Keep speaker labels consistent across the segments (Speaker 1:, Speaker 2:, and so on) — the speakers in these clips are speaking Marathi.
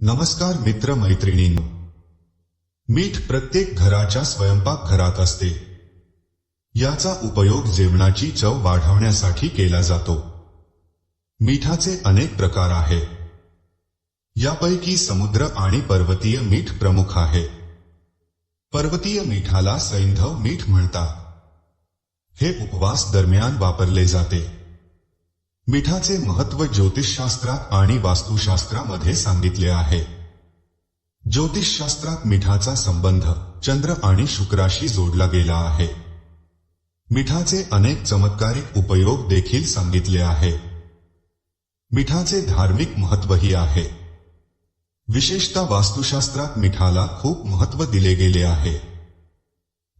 Speaker 1: नमस्कार मित्र मैत्रिणींनो मीठ प्रत्येक घराच्या स्वयंपाकघरात असते. याचा उपयोग जेवणाची चव वाढवण्यासाठी केला जातो. मिठाचे अनेक प्रकार आहे. यापैकी समुद्र आणि पर्वतीय मीठ प्रमुख आहे. पर्वतीय मिठाला सैंधव मीठ म्हणतात. हे उपवास दरम्यान वापरले जाते. मिठाचे महत्व ज्योतिषशास्त्रात आणि वास्तुशास्त्रामध्ये सांगितले आहे. ज्योतिषशास्त्रात मिठाचा संबंध चंद्र आणि शुक्राशी जोडला गेला आहे. मिठाचे अनेक चमत्कारिक उपयोग देखील सांगितले आहे. मिठाचे धार्मिक महत्वही आहे. विशेषतः वास्तुशास्त्रात मिठाला खूप महत्व दिले गेले आहे.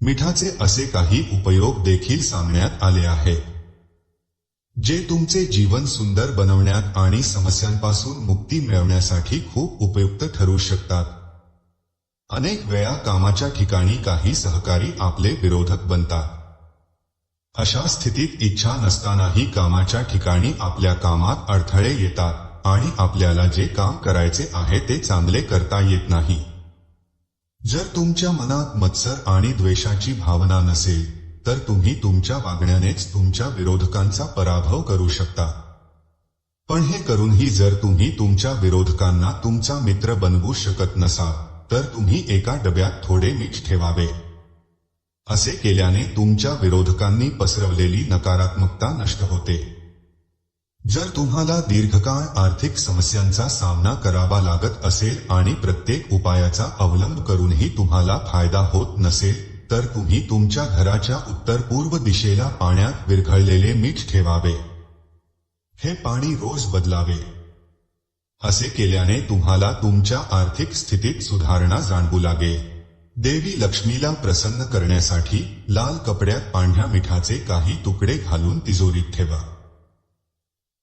Speaker 1: मिठाचे असे काही उपयोग देखील सांगण्यात आले आहे. जे तुमचे जीवन सुंदर बनवण्यात आणि समस्यांपासून मुक्ती मिळवण्यासाठी खूप उपयुक्त ठरू शकतात. अनेक वेळा कामाच्या ठिकाणी काही सहकारी आपले विरोधक बनतात. अशा स्थितीत इच्छा नसतानाही कामाच्या ठिकाणी आपल्या कामात अडथळे येतात आणि आपल्याला जे काम करायचे आहे ते चांगले करता येत नाही. जर तुमच्या मनात मत्सर आणि द्वेषाची भावना नसेल तर तुम्ही तुमच्या वागण्यानेच तुमच्या विरोधकांचा पराभव करू शकता. पण हे करूनही जर तुम्ही तुमच्या विरोधकांना तुमचा मित्र बनवू शकत नसाल तर तुम्ही एका डब्यात थोडे मीठ ठेवावे. असे केल्याने तुमच्या विरोधकांनी पसरवलेली नकारात्मकता नष्ट होते. जर तुम्हाला दीर्घकाळ आर्थिक समस्यांचा सामना करावा लागत असेल आणि प्रत्येक उपायाचा अवलंब करूनही तुम्हाला फायदा होत नसेल तर तुम्ही तुमच्या घराच्या उत्तर पूर्व दिशेला पाण्यात विरघळलेले मीठ ठेवावे. हे पाणी रोज बदलावे. असे केल्याने तुम्हाला तुमच्या आर्थिक स्थितीत सुधारणा जाणवू लागेल देवी लक्ष्मीला प्रसन्न करण्यासाठी लाल कपड्यात पांढऱ्या मिठाचे काही तुकडे घालून तिजोरीत ठेवा.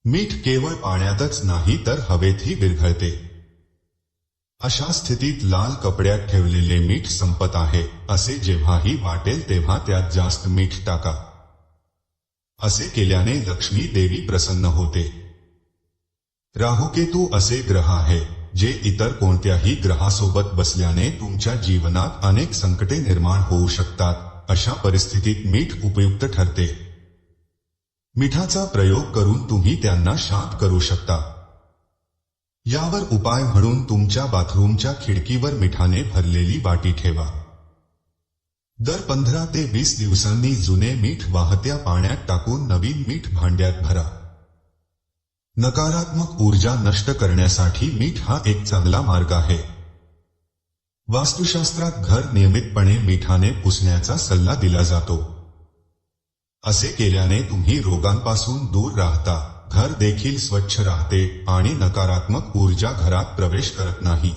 Speaker 1: मीठ केवळ पाण्यातच नाही तर हवेतही विरघळते. अशा स्थितीत लाल कपड्यात ठेवलेले मीठ संपत आहे. असे जेव्हाही वाटेल तेव्हा त्यात जास्त मीठ टाका. असे केल्याने लक्ष्मी देवी प्रसन्न होते. राहुकेतू असे ग्रह आहे, जे इतर कोणत्याही ग्रहासोबत बसल्याने तुमच्या जीवनात अनेक संकटे निर्माण होऊ शकतात. अशा परिस्थितीत मीठ उपयुक्त ठरते. मिठाचा प्रयोग करून तुम्ही त्यांना शांत करू शकता. यावर उपाय म्हणून तुमच्या बाथरूमच्या खिडकीवर मिठाने भरलेली बाटी ठेवा. दर पंधरा ते वीस दिवसांनी जुने मीठ वाहत्या पाण्यात टाकून नवीन मीठ भांड्यात भरा. नकारात्मक ऊर्जा नष्ट करण्यासाठी मीठ हा एक चांगला मार्ग आहे. वास्तुशास्त्रात घर नियमितपणे मिठाने पुसण्याचा सल्ला दिला जातो. असे केल्याने तुम्ही रोगांपासून दूर राहता. घर देखील स्वच्छ राहते आणि नकारात्मक ऊर्जा घरात प्रवेश करत नाही.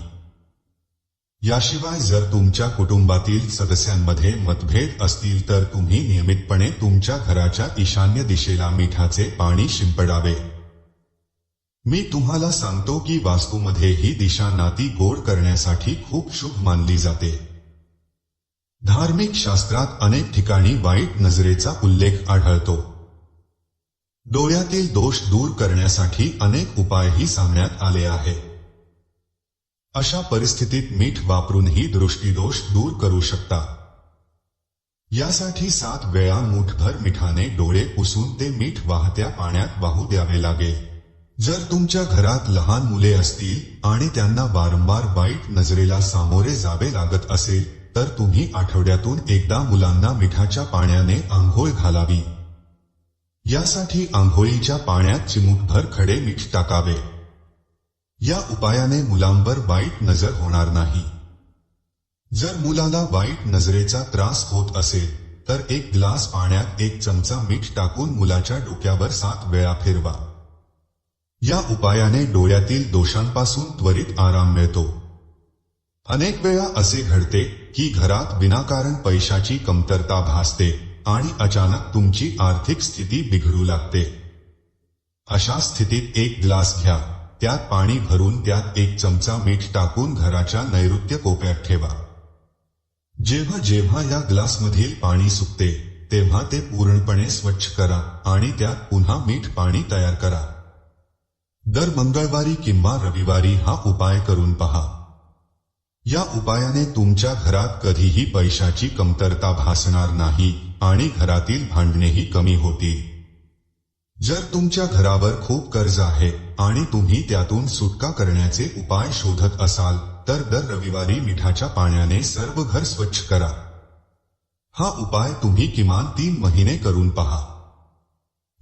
Speaker 1: याशिवाय जर तुमच्या कुटुंबातील सदस्यांमध्ये मतभेद असतील तर तुम्ही नियमितपणे तुमच्या घराच्या ईशान्य दिशेला मिठाचे पाणी शिंपडावे. मी तुम्हाला सांगतो की वास्तूमध्ये ही दिशा नाती गोड करण्यासाठी खूप शुभ मानली जाते. धार्मिक शास्त्रात अनेक ठिकाणी वाईट नजरेचा उल्लेख आढळतो. डोळ्यातील दोष दूर करण्यासाठी अनेक उपायही सांगण्यात आले आहे. अशा परिस्थितीत मीठ वापरूनही दृष्टीदोष दूर करू शकता. यासाठी सात वेळा मुठभर मिठाने डोळे पुसून ते मीठ वाहत्या पाण्यात वाहू द्यावे लागेल जर तुमच्या घरात लहान मुले असतील आणि त्यांना वारंवार वाईट नजरेला सामोरे जावे लागत असेल तर तुम्ही आठवड्यातून एकदा मुलांना मिठाच्या पाण्याने आंघोळ घालावी. यासाठी आंघोळीच्या पाण्यात चिमूटभर खडे मीठ टाकावे. या उपायाने मुलांवर वाईट नजर होणार नाही. जर मुलाला वाईट नजरेचा त्रास होत असेल तर एक ग्लास पाण्यात एक चमचा मीठ टाकून मुलाच्या डोक्यावर सात वेळा फिरवा. या उपायाने डोळ्यातील दोषांपासून त्वरित आराम मिळतो. अनेक वेळा असे घडते की घरात विनाकारण पैशाची कमतरता भासते. आणि अचानक तुमची आर्थिक स्थिती बिघडू लागते. अशा स्थितीत एक ग्लास घ्या. त्यात पाणी भरून त्यात एक चमचा मीठ टाकून घराच्या नैऋत्य कोपऱ्यात ठेवा. जेव्हा जेव्हा या ग्लासमधील पाणी सुकते तेव्हा ते पूर्णपणे स्वच्छ करा आणि त्यात पुन्हा मीठ पाणी तयार करा. दर मंगळवारी किंवा रविवारी हा उपाय करून पहा. या उपायाने तुमच्या घरात कधीही पैशाची कमतरता भासणार नाही. आणि घरातील भांडणेही कमी होतील. जर तुमच्या घरावर खूप कर्ज आहे आणि तुम्ही त्यातून सुटका करण्याचे उपाय शोधत असाल तर दर रविवारी मिठाच्या पाण्याने सर्व घर स्वच्छ करा. हा उपाय तुम्ही किमान तीन महिने करून पहा.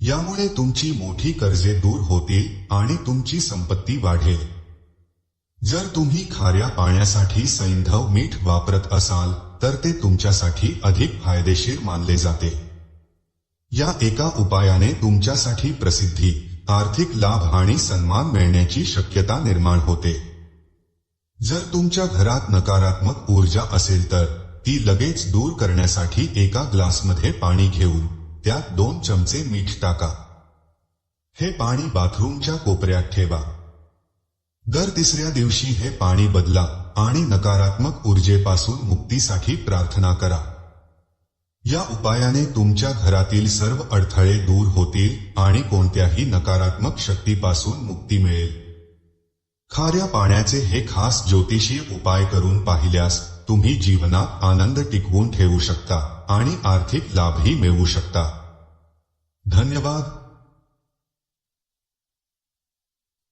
Speaker 1: यामुळे तुमची मोठी कर्जे दूर होतील आणि तुमची संपत्ती वाढेल. जर तुम्ही खाऱ्या पाण्यासाठी सैंधव मीठ वापरत असाल तर ते तुमच्यासाठी अधिक फायदेशीर मानले जाते. या एका उपायाने तुमच्यासाठी प्रसिद्धी आर्थिक लाभ आणि सन्मान मिळण्याची शक्यता निर्माण होते. जर तुमच्या घरात नकारात्मक ऊर्जा असेल तर ती लगेच दूर करण्यासाठी एका ग्लासमध्ये पाणी घेऊन त्यात दोन चमचे मीठ टाका. हे पाणी बाथरूमच्या कोपऱ्यात ठेवा. दर तिसऱ्या दिवशी हे पाणी बदला. आणि नकारात्मक ऊर्जेपासून मुक्तीसाठी प्रार्थना करा. या उपायाने तुमच्या घरातील सर्व अडथळे दूर होतील आणि कोणत्याही नकारात्मक शक्तीपासून मुक्ती मिळेल. खाऱ्या पाण्याचे हे खास ज्योतिषीय उपाय करून पाहिल्यास तुम्ही जीवनात आनंद टिकवून ठेवू शकता आणि आर्थिक लाभही मिळवू शकता. धन्यवाद.